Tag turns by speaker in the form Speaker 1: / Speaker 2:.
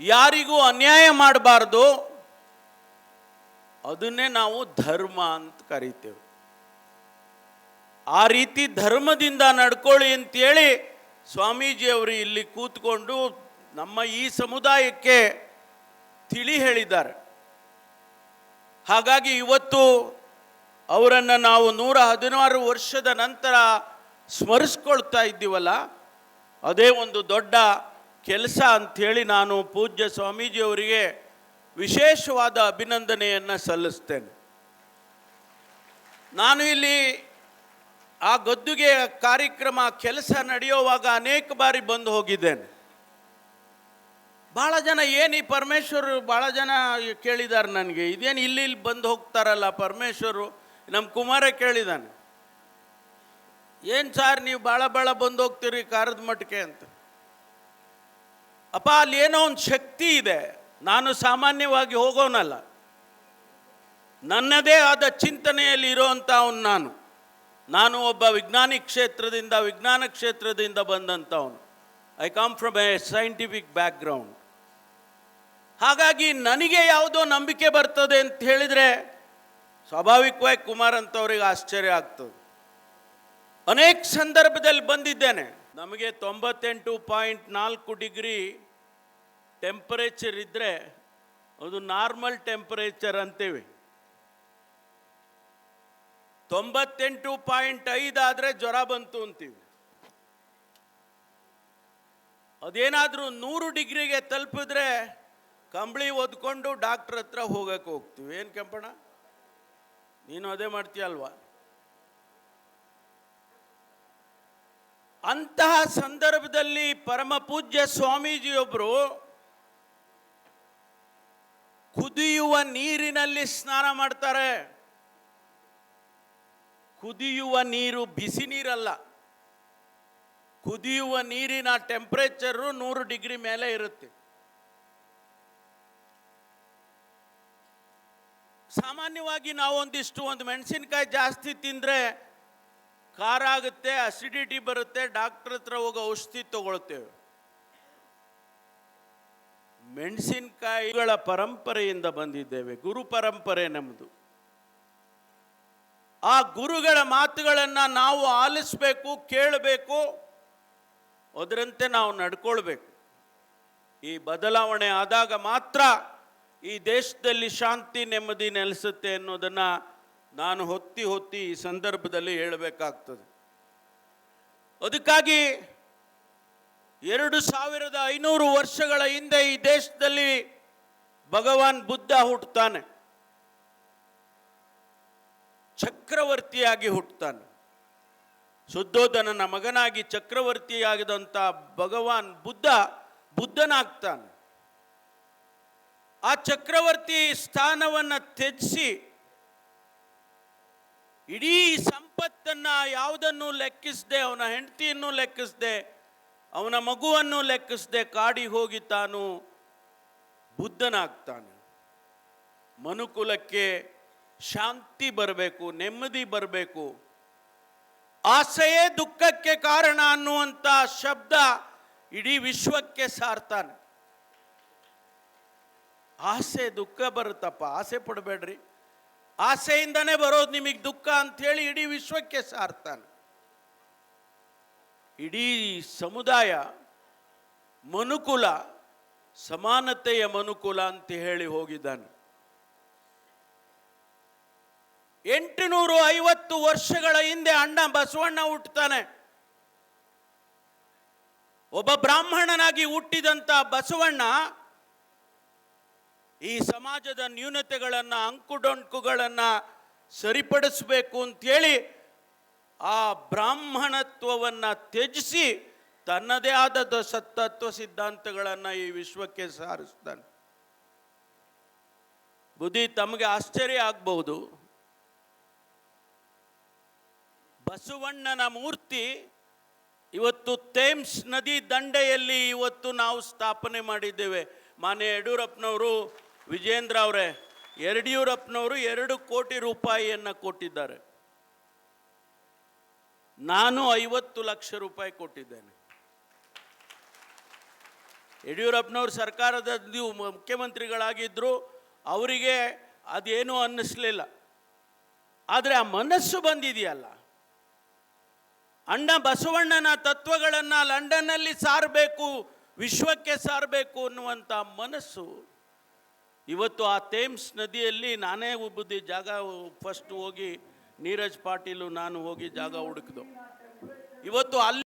Speaker 1: ಯಾರಿಗೂ ಅನ್ಯಾಯ ಮಾಡಬಾರ್ದು. ಅದನ್ನೇ ನಾವು ಧರ್ಮ ಅಂತ ಕರಿತೇವೆ. ಆ ರೀತಿ ಧರ್ಮದಿಂದ ನಡ್ಕೊಳ್ಳಿ ಅಂತೇಳಿ ಸ್ವಾಮೀಜಿಯವರು ಇಲ್ಲಿ ಕೂತ್ಕೊಂಡು ನಮ್ಮ ಈ ಸಮುದಾಯಕ್ಕೆ ತಿಳಿ ಹೇಳಿದ್ದಾರೆ. ಹಾಗಾಗಿ ಇವತ್ತು ಅವರನ್ನು ನಾವು ನೂರ ಹದಿನಾರು ವರ್ಷದ ನಂತರ ಸ್ಮರಿಸ್ಕೊಳ್ತಾ ಇದ್ದೀವಲ್ಲ, ಅದೇ ಒಂದು ದೊಡ್ಡ ಕೆಲಸ ಅಂಥೇಳಿ ನಾನು ಪೂಜ್ಯ ಸ್ವಾಮೀಜಿಯವರಿಗೆ ವಿಶೇಷವಾದ ಅಭಿನಂದನೆಯನ್ನು ಸಲ್ಲಿಸ್ತೇನೆ. ನಾನು ಇಲ್ಲಿ ಆ ಗದ್ದುಗೆ ಕಾರ್ಯಕ್ರಮ ಕೆಲಸ ನಡೆಯುವಾಗ ಅನೇಕ ಬಾರಿ ಬಂದು ಹೋಗಿದ್ದೇನೆ. ಭಾಳ ಜನ ಏನು ಈ ಪರಮೇಶ್ವರ್ ಭಾಳ ಜನ ಕೇಳಿದ್ದಾರೆ ನನಗೆ, ಇದೇನು ಇಲ್ಲಿ ಇಲ್ಲಿ ಬಂದು ಹೋಗ್ತಾರಲ್ಲ ಪರಮೇಶ್ವರು, ನಮ್ಮ ಕುಮಾರ ಕೇಳಿದಾನೆ. ಏನು ಸಾರ್ ನೀವು ಭಾಳ ಭಾಳ ಬಂದು ಹೋಗ್ತೀರಿ ಕಾರದ ಮಟ್ಟಕ್ಕೆ ಅಂತ. ಅಪ್ಪ, ಅಲ್ಲಿ ಏನೋ ಒಂದು ಶಕ್ತಿ ಇದೆ. ನಾನು ಸಾಮಾನ್ಯವಾಗಿ ಹೋಗೋನಲ್ಲ. ನನ್ನದೇ ಆದ ಚಿಂತನೆಯಲ್ಲಿ ಇರೋವಂಥವನು ನಾನು. ನಾನು ಒಬ್ಬ ವಿಜ್ಞಾನಿ ಕ್ಷೇತ್ರದಿಂದ, ವಿಜ್ಞಾನ ಕ್ಷೇತ್ರದಿಂದ ಬಂದಂಥವನು. I come from a scientific background ಹಾಗಾಗಿ ನನಗೆ ಯಾವುದೋ ನಂಬಿಕೆ ಬರ್ತದೆ ಅಂತ ಹೇಳಿದರೆ ಸ್ವಾಭಾವಿಕವಾಗಿ ಕುಮಾರ್ ಅಂತವ್ರಿಗೆ ಆಶ್ಚರ್ಯ ಆಗ್ತದೆ. ಅನೇಕ ಸಂದರ್ಭದಲ್ಲಿ ಬಂದಿದ್ದೇನೆ. ನಮಗೆ ತೊಂಬತ್ತೆಂಟು ಪಾಯಿಂಟ್ ನಾಲ್ಕು ಡಿಗ್ರಿ ಟೆಂಪರೇಚರ್ ಇದ್ದರೆ ಅದು ನಾರ್ಮಲ್ ಟೆಂಪರೇಚರ್ ಅಂತೀವಿ. ತೊಂಬತ್ತೆಂಟು ಪಾಯಿಂಟ್ ಐದು ಆದರೆ ಜ್ವರ ಬಂತು ಅಂತೀವಿ. ಅದೇನಾದರೂ ನೂರು ಡಿಗ್ರಿಗೆ ತಲುಪಿದ್ರೆ ಕಂಬಳಿ ಒದ್ಕೊಂಡು ಡಾಕ್ಟ್ರ್ ಹತ್ರ ಹೋಗಕ್ಕೆ ಹೋಗ್ತೀವಿ. ಏನು ಕೆಂಪಣ್ಣ? ನೀನು ಅದೇ ಮಾಡ್ತೀಯಲ್ವಾ? ಅಂತಹ ಸಂದರ್ಭದಲ್ಲಿ ಪರಮ ಪೂಜ್ಯ ಸ್ವಾಮೀಜಿಯೊಬ್ಬರು ಕುದಿಯುವ ನೀರಿನಲ್ಲಿ ಸ್ನಾನ ಮಾಡ್ತಾರೆ. ಕುದಿಯುವ ನೀರು ಬಿಸಿ ನೀರಲ್ಲ. ಕುದಿಯುವ ನೀರಿನ ಟೆಂಪ್ರೇಚರು ನೂರು ಡಿಗ್ರಿ ಮೇಲೆ ಇರುತ್ತೆ. ಸಾಮಾನ್ಯವಾಗಿ ನಾವು ಒಂದಿಷ್ಟು ಒಂದು ಮೆಣಸಿನ್ಕಾಯಿ ಜಾಸ್ತಿ ತಿಂದರೆ ಖಾರ ಆಗುತ್ತೆ ಅಸಿಡಿಟಿ ಬರುತ್ತೆ ಡಾಕ್ಟ್ರ್ ಹತ್ರ ಹೋಗಿ ಔಷಧಿ ತಗೊಳ್ತೇವೆ. ಮೆಣಸಿನಕಾಯಿಗಳ ಪರಂಪರೆಯಿಂದ ಬಂದಿದ್ದೇವೆ, ಗುರು ಪರಂಪರೆ ನಮ್ಮದು ಆ ಗುರುಗಳ ಮಾತುಗಳನ್ನು ನಾವು ಆಲಿಸಬೇಕು, ಕೇಳಬೇಕು, ಅದರಂತೆ ನಾವು ನಡ್ಕೊಳ್ಬೇಕು. ಈ ಬದಲಾವಣೆ ಆದಾಗ ಮಾತ್ರ ಈ ದೇಶದಲ್ಲಿ ಶಾಂತಿ ನೆಮ್ಮದಿ ನೆಲೆಸುತ್ತೆ ಅನ್ನೋದನ್ನು ನಾನು ಹೊತ್ತಿ ಹೊತ್ತಿ ಈ ಸಂದರ್ಭದಲ್ಲಿ ಹೇಳಬೇಕಾಗ್ತದೆ. ಅದಕ್ಕಾಗಿ ಎರಡು ಸಾವಿರದ ಐನೂರು ವರ್ಷಗಳ ಹಿಂದೆ ಈ ದೇಶದಲ್ಲಿ ಭಗವಾನ್ ಬುದ್ಧ ಹುಟ್ಟುತ್ತಾನೆ. ಚಕ್ರವರ್ತಿಯಾಗಿ ಹುಟ್ಟುತ್ತಾನೆ. ಶುದ್ಧೋಧನನ ಮಗನಾಗಿ ಚಕ್ರವರ್ತಿಯಾಗಿದಂಥ ಭಗವಾನ್ ಬುದ್ಧ ಬುದ್ಧನಾಗ್ತಾನೆ. ಆ ಚಕ್ರವರ್ತಿ ಸ್ಥಾನವನ್ನು ತ್ಯಜಿಸಿ ಇಡೀ ಸಂಪತ್ತನ್ನ ಯಾವುದನ್ನು ಲೆಕ್ಕಿಸದೆ, ಅವನ ಹೆಂಡತಿಯನ್ನು ಲೆಕ್ಕಿಸದೆ ಅವನ ಮಗುವನ್ನು ಲೆಕ್ಕಿಸದೆ ಕಾಡಿ ಹೋಗಿ ತಾನು ಬುದ್ಧನಾಗ್ತಾನೆ. ಮನುಕುಲಕ್ಕೆ ಶಾಂತಿ ಬರಬೇಕು, ನೆಮ್ಮದಿ ಬರಬೇಕು. ಆಸೆಯೇ ದುಃಖಕ್ಕೆ ಕಾರಣ ಅನ್ನುವಂಥ ಶಬ್ದ ಇಡೀ ವಿಶ್ವಕ್ಕೆ ಸಾರ್ತಾನೆ. ಆಸೆ ದುಃಖ ಬರುತ್ತಪ್ಪ, ಆಸೆ ಪಡಬೇಡ್ರಿ. ಆಸೆಯಿಂದನೇ ಬರೋದು ನಿಮಗೆ ದುಃಖ ಅಂಥೇಳಿ ಇಡೀ ವಿಶ್ವಕ್ಕೆ ಸಾರ್ತಾನೆ. ಇಡೀ ಸಮುದಾಯ ಮನುಕುಲ, ಸಮಾನತೆಯ ಮನುಕುಲ ಅಂತ ಹೇಳಿ ಹೋಗಿದ್ದಾನೆ. ಎಂಟುನೂರು ಐವತ್ತು ವರ್ಷಗಳ ಹಿಂದೆ ಅಣ್ಣ ಬಸವಣ್ಣ ಹುಟ್ಟುತ್ತಾನೆ. ಒಬ್ಬ ಬ್ರಾಹ್ಮಣನಾಗಿ ಹುಟ್ಟಿದಂಥ ಬಸವಣ್ಣ ಈ ಸಮಾಜದ ನ್ಯೂನತೆಗಳನ್ನು, ಅಂಕುಡೊಂಕುಗಳನ್ನು ಸರಿಪಡಿಸಬೇಕು ಅಂತೇಳಿ ಆ ಬ್ರಾಹ್ಮಣತ್ವವನ್ನು ತ್ಯಜಿಸಿ ತನ್ನದೇ ಆದ ಸತ್ತತ್ವ ಸಿದ್ಧಾಂತಗಳನ್ನು ಈ ವಿಶ್ವಕ್ಕೆ ಸಾರಿಸ್ತಾನೆ. ಬುದ್ಧಿ ತಮಗೆ ಆಶ್ಚರ್ಯ ಆಗ್ಬಹುದು. ಬಸವಣ್ಣನ ಮೂರ್ತಿ ಇವತ್ತು ಥೇಮ್ಸ್ ನದಿ ದಂಡೆಯಲ್ಲಿ ಇವತ್ತು ನಾವು ಸ್ಥಾಪನೆ ಮಾಡಿದ್ದೇವೆ. ಮಾನ್ಯ ಯಡಿಯೂರಪ್ಪನವರು, ವಿಜೇಂದ್ರ ಅವರೇ, ಯಡಿಯೂರಪ್ಪನವರು ಎರಡು ಕೋಟಿ ರೂಪಾಯಿಯನ್ನು ಕೊಟ್ಟಿದ್ದಾರೆ. ನಾನು ಐವತ್ತು ಲಕ್ಷ ರೂಪಾಯಿ ಕೊಟ್ಟಿದ್ದೇನೆ. ಯಡಿಯೂರಪ್ಪನವ್ರ ಸರ್ಕಾರದ ನೀವು ಮುಖ್ಯಮಂತ್ರಿಗಳಾಗಿದ್ದರು ಅವರಿಗೆ ಅದೇನೂ ಅನ್ನಿಸ್ಲಿಲ್ಲ. ಆದರೆ ಆ ಮನಸ್ಸು ಬಂದಿದೆಯಲ್ಲ. ಅಣ್ಣ ಬಸವಣ್ಣನ ತತ್ವಗಳನ್ನು ಲಂಡನ್ನಲ್ಲಿ ಸಾರಬೇಕು, ವಿಶ್ವಕ್ಕೆ ಸಾರಬೇಕು ಅನ್ನುವಂಥ ಮನಸ್ಸು ಇವತ್ತು ಆ ಥೇಮ್ಸ್ ನದಿಯಲ್ಲಿ ನಾನೇ ಒಬ್ಬದಿ ಜಾಗ, ಫಸ್ಟ್ ಹೋಗಿ ನೀರಜ್ ಪಾಟೀಲು ನಾನು ಹೋಗಿ ಜಾಗ ಹುಡುಕಿದು. ಇವತ್ತು ಅಲ್ಲಿ